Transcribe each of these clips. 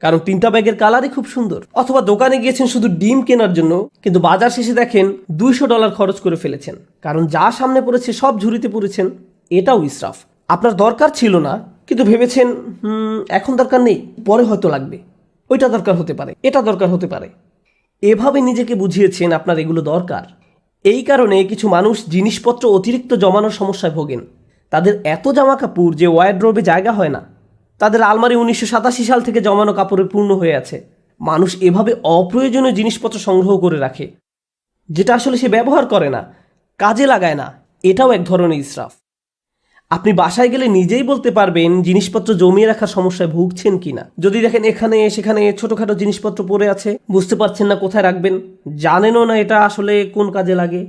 কারণ তিনটা ব্যাগের কালারই খুব সুন্দর। অথবা দোকানে গিয়েছেন শুধু ডিম কেনার জন্য কিন্তু বাজার শেষে দেখেন দুইশো ডলার খরচ করে ফেলেছেন। কারণ যা সামনে পড়েছে সব ঝুড়িতে পড়েছেন এটাও ইসরাফ। আপনার দরকার ছিল না কিন্তু ভেবেছেন "হুম, এখন দরকার নেই পরে হয়তো লাগবে। ওইটা দরকার হতে পারে এটা দরকার হতে পারে। এভাবে নিজেকে বুঝিয়েছেন আপনার এগুলো দরকার। এই কারণে কিছু মানুষ জিনিসপত্র অতিরিক্ত জমানোর সমস্যায় ভোগেন। তাদের এত জামা কাপড় যে ওয়ার্ড্রোবে জায়গা হয় না। তাদের আলমারি উনিশশো সাতাশি সাল থেকে জমানো কাপড়ে পূর্ণ হয়ে আছে। মানুষ এভাবে অপ্রয়োজনীয় জিনিসপত্র সংগ্রহ করে রাখে, যেটা আসলে সে ব্যবহার করে না, কাজে লাগায় না। এটাও এক ধরনের ইসরাফ। আপনি বাসায় গেলে নিজেই বলতে পারবেন জিনিসপত্র জমিয়ে রাখার সমস্যায় ভুগছেন কিনা। যদি দেখেন এখানে, সেখানে ছোটোখাটো জিনিসপত্র পড়ে আছে, বুঝতে পারছেন না কোথায় রাখবেন, জানেনও না এটা আসলে কোন কাজে লাগে।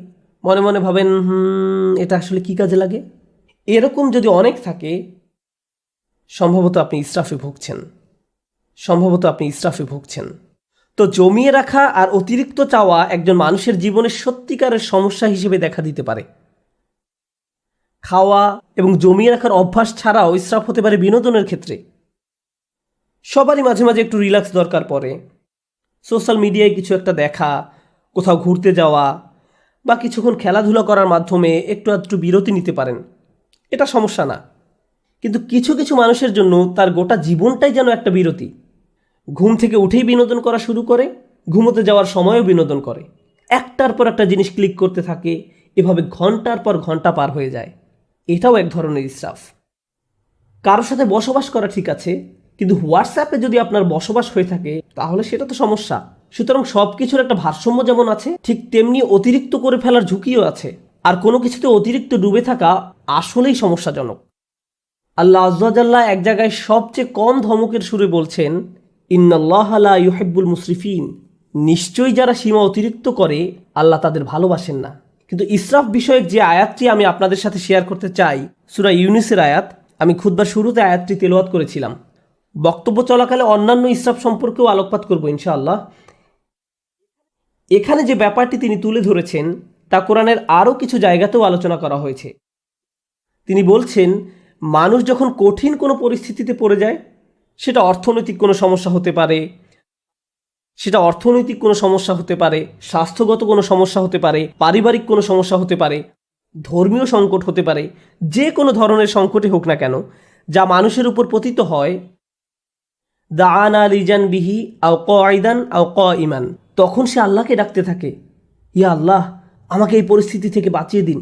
মনে মনে ভাবেন, হুম, এটা আসলে কি কাজে লাগে? এরকম যদি অনেক থাকে সম্ভবত আপনি ইসরাফে ভুগছেন। সম্ভবত আপনি ইসরাফে ভুগছেন। তো জমিয়ে রাখা আর অতিরিক্ত চাওয়া একজন মানুষের জীবনের সত্যিকারের সমস্যা হিসেবে দেখা দিতে পারে। খাওয়া এবং জমিয়ে রাখার অভ্যাস ছাড়াও ইসরাফ হতে পারে বিনোদনের ক্ষেত্রে। সবারই মাঝে মাঝে একটু রিল্যাক্স দরকার পড়ে। সোশ্যাল মিডিয়ায় কিছু একটা দেখা, কোথাও ঘুরতে যাওয়া বা কিছুক্ষণ খেলাধুলা করার মাধ্যমে একটু একটু বিরতি নিতে পারেন। এটা সমস্যা না। কিন্তু কিছু কিছু মানুষের জন্য তার গোটা জীবনটাই যেন একটা বিরতি। ঘুম থেকে উঠেই বিনোদন করা শুরু করে, ঘুমোতে যাওয়ার সময়ও বিনোদন করে। একটার পর একটা জিনিস ক্লিক করতে থাকে, এভাবে ঘণ্টার পর ঘণ্টা পার হয়ে যায়। এটাও এক ধরনের ইসরাফ কারোর সাথে বসবাস করা ঠিক আছে, কিন্তু হোয়াটসঅ্যাপে যদি আপনার বসবাস হয়ে থাকে, তাহলে সেটা তো সমস্যা। সুতরাং সব কিছুর একটা ভারসাম্য যেমন আছে, ঠিক তেমনি অতিরিক্ত করে ফেলার ঝুঁকিও আছে। আর কোনো কিছুতে অতিরিক্ত ডুবে থাকা আসলেই সমস্যাজনক। আল্লাহ আজ্লাহ এক জায়গায় সবচেয়ে কম ধমকের সুরে বলছেন, ইন্নাল্লাহ আলা মুসরিফিন নিশ্চয়ই যারা সীমা অতিরিক্ত করে, আল্লাহ তাদের ভালোবাসেন না। কিন্তু ইসরাফ বিষয়ক যে আয়াতটি আমি আপনাদের সাথে শেয়ার করতে চাই, সুরা ইউনিসের আয়াত, আমি খুদবার শুরুতে আয়াতটি তেলাওয়াত করেছিলাম। বক্তব্য চলাকালে অন্যান্য ইসরাফ সম্পর্কেও আলোকপাত করব ইনশাআল্লাহ। এখানে যে ব্যাপারটি তিনি তুলে ধরেছেন, তা কোরআনের আরও কিছু জায়গাতেও আলোচনা করা হয়েছে। তিনি বলছেন মানুষ যখন কঠিন কোনো পরিস্থিতিতে পড়ে যায়, সেটা অর্থনৈতিক কোনো সমস্যা হতে পারে, সেটা অর্থনৈতিক কোনো সমস্যা হতে পারে, স্বাস্থ্যগত কোনো সমস্যা হতে পারে, পারিবারিক কোনো সমস্যা হতে পারে, ধর্মীয় সংকট হতে পারে, যে কোনো ধরনের সংকটে হোক না কেন, যা মানুষের উপর পতিত হয় দা আনা রিজান বিহি আও ক আইদান আও ক ইমান তখন সে আল্লাহকে ডাকতে থাকে, ইয়া আল্লাহ, আমাকে এই পরিস্থিতি থেকে বাঁচিয়ে দিন।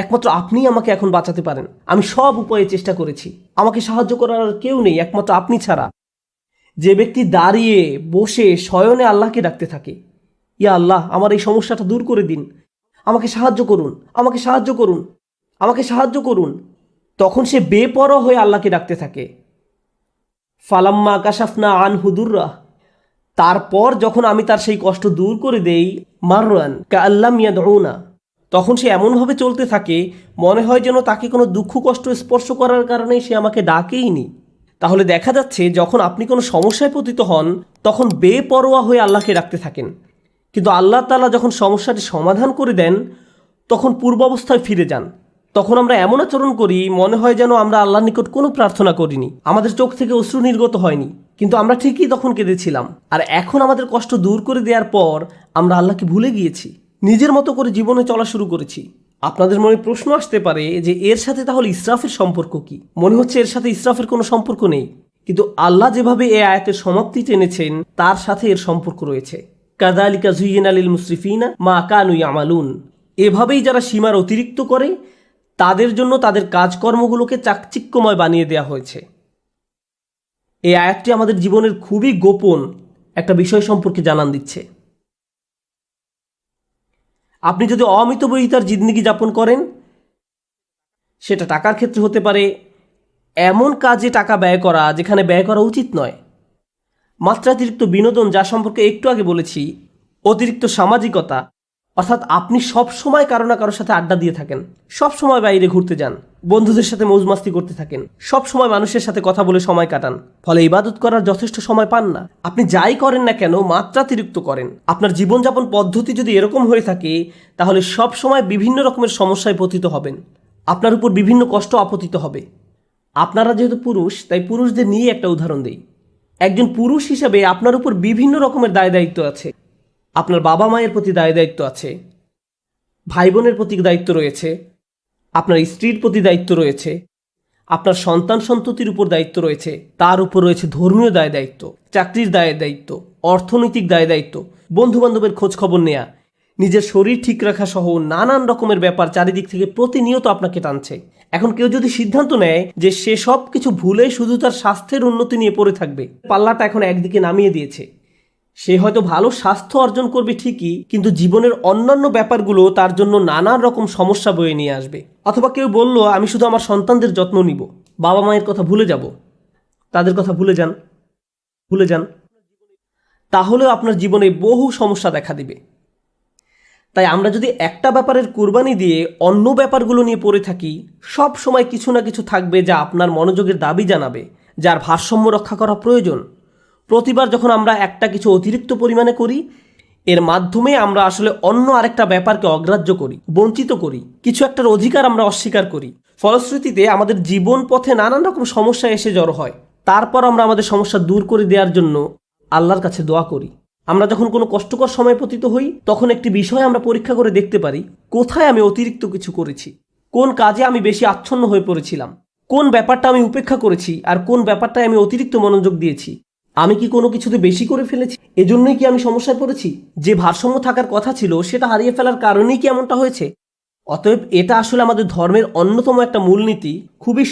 একমাত্র আপনিই আমাকে এখন বাঁচাতে পারেন। আমি সব উপায়ে চেষ্টা করেছি। আমাকে সাহায্য করার কেউ নেই, একমাত্র আপনি ছাড়া। যে ব্যক্তি দাঁড়িয়ে বসে শয়নে আল্লাহকে ডাকতে থাকে, ইয়া আল্লাহ, আমার এই সমস্যাটা দূর করে দিন। আমাকে সাহায্য করুন, আমাকে সাহায্য করুন, আমাকে সাহায্য করুন। তখন সে বেপর হয়ে আল্লাহকে ডাকতে থাকে। ফালাম্মা কাশাফনা আন হুদুররা তারপর যখন আমি তার সেই কষ্ট দূর করে দেই, মাররান কা আল্লাহ মিয়া দৌনা তখন সে এমনভাবে চলতে থাকে, মনে হয় যেন তাকে কোনো দুঃখ কষ্ট স্পর্শ করার কারণে সে আমাকে ডাকেইনি। তাহলে দেখা যাচ্ছে যখন আপনি কোনো সমস্যায় পতিত হন, তখন বেপরোয়া হয়ে আল্লাহকে ডাকতে থাকেন। কিন্তু আল্লাহ তালা যখন সমস্যাটি সমাধান করে দেন, তখন পূর্বাবস্থায় ফিরে যান। তখন আমরা এমন আচরণ করি, মনে হয় যেন আমরা আল্লাহর নিকট কোনো প্রার্থনা করিনি। আমাদের চোখ থেকে অশ্রু নির্গত হয়নি, কিন্তু আমরা ঠিকই তখন কেঁদেছিলাম। আর এখন আমাদের কষ্ট দূর করে দেওয়ার পর আমরা আল্লাহকে ভুলে গিয়েছি। নিজের মতো করে জীবনে চলা শুরু করেছি। আপনাদের মনে প্রশ্ন আসতে পারে যে এর সাথে তাহলে ইসরাফের সম্পর্ক কি? মনে হচ্ছে এর সাথে ইসরাফের কোনো সম্পর্ক নেই। কিন্তু আল্লাহ যেভাবে এ আয়াতের সমাপ্তি টেনেছেন, তার সাথে এর সম্পর্ক রয়েছে। কাদালিকা জুইন আলিল মুসরিফিনা মা কানুই আমালুন এভাবেই যারা সীমার অতিরিক্ত করে, তাদের জন্য তাদের কাজকর্মগুলোকে চাকচিক্যময় বানিয়ে দেওয়া হয়েছে। এই আয়াতটি আমাদের জীবনের খুবই গোপন একটা বিষয় সম্পর্কে জানান দিচ্ছে। আপনি যদি অমিতবহিতার জিন্দগি যাপন করেন, সেটা টাকার ক্ষেত্রে হতে পারে, এমন কাজে টাকা ব্যয় করা যেখানে ব্যয় করা উচিত নয়। মাত্রাতিরিক্ত বিনোদন যা সম্পর্কে একটু আগে বলেছি, অতিরিক্ত সামাজিকতা, অর্থাৎ আপনি সব সময় কারও না কারোর সাথে আড্ডা দিয়ে থাকেন সব সময় বাইরে ঘুরতে যান। বন্ধুদের সাথে মৌজমাস্তি করতে থাকেন। সব সময় মানুষের সাথে কথা বলে সময় কাটান। ফলে ইবাদত করার যথেষ্ট সময় পান না। আপনি যাই করেন না কেন, মাত্রাতিরিক্ত করেন। আপনার জীবনযাপন পদ্ধতি যদি এরকম হয়ে থাকে, তাহলে সব সময় বিভিন্ন রকমের সমস্যায় পতিত হবেন। আপনার উপর বিভিন্ন কষ্ট আপতিত হবে। আপনারা যেহেতু পুরুষ, তাই পুরুষদের নিয়ে একটা উদাহরণ দেই। একজন পুরুষ হিসেবে আপনার উপর বিভিন্ন রকমের দায় দায়িত্ব আছে। আপনার বাবা মায়ের প্রতি দায় দায়িত্ব আছে। ভাই বোনের প্রতি দায়িত্ব রয়েছে। আপনার স্ত্রীর প্রতি দায়িত্ব রয়েছে, আপনার সন্তান সন্ততির উপর দায়িত্ব রয়েছে, তার উপর রয়েছে ধর্মীয় দায় দায়িত্ব, চাকরির দায় দায়িত্ব, অর্থনৈতিক দায় দায়িত্ব বন্ধু বান্ধবের খোঁজ খবর নেয়া, নিজের শরীর ঠিক রাখা সহ নানান রকমের ব্যাপার চারিদিক থেকে প্রতিনিয়ত আপনাকে টানছে। এখন কেউ যদি সিদ্ধান্ত নেয় যে সে সব কিছু ভুলে শুধু তার স্বাস্থ্যের উন্নতি নিয়ে পড়ে থাকবে, পাল্লাটা এখন একদিকে নামিয়ে দিয়েছে। সে হয়তো ভালো স্বাস্থ্য অর্জন করবে ঠিকই, কিন্তু জীবনের অন্যান্য ব্যাপারগুলো তার জন্য নানান রকম সমস্যা বয়ে নিয়ে আসবে। অথবা কেউ বলল, আমি শুধু আমার সন্তানদের যত্ন নিব। বাবা মায়ের কথা ভুলে যাব। তাদের কথা ভুলে যান। ভুলে যান। তাহলেও আপনার জীবনে বহু সমস্যা দেখা দিবে। তাই আমরা যদি একটা ব্যাপারের কুরবানি দিয়ে অন্য ব্যাপারগুলো নিয়ে পড়ে থাকি, সব সময় কিছু না কিছু থাকবে যা আপনার মনোযোগের দাবি জানাবে, যার ভারসাম্য রক্ষা করা প্রয়োজন। প্রতিবার যখন আমরা একটা কিছু অতিরিক্ত পরিমাণে করি এর মাধ্যমে আমরা আসলে অন্য আরেকটা ব্যাপারকে অগ্রাহ্য করি, বঞ্চিত করি, কিছু একটার অধিকার আমরা অস্বীকার করি। ফলশ্রুতিতে আমাদের জীবন পথে নানান রকম সমস্যা এসে জড়ো হয়। তারপর আমরা আমাদের সমস্যা দূর করে দেওয়ার জন্য আল্লাহর কাছে দোয়া করি। আমরা যখন কোনো কষ্টকর সময় পতিত হই, তখন একটি বিষয় আমরা পরীক্ষা করে দেখতে পারি, কোথায় আমি অতিরিক্ত কিছু করেছি? কোন কাজে আমি বেশি আচ্ছন্ন হয়ে পড়েছিলাম? কোন ব্যাপারটা আমি উপেক্ষা করেছি? আর কোন ব্যাপারটায় আমি অতিরিক্ত মনোযোগ দিয়েছি? আমি কি কোনো কিছুতে বেশি করে ফেলেছি? এজন্যই কি আমি সমস্যায় পড়েছি? যে ভারসাম্য থাকার কথা ছিল, সেটা হারিয়ে ফেলার কারণেই কি এমনটা হয়েছে? অতএব এটা আসলে আমাদের ধর্মের অন্যতম একটা মূলনীতি। খুবই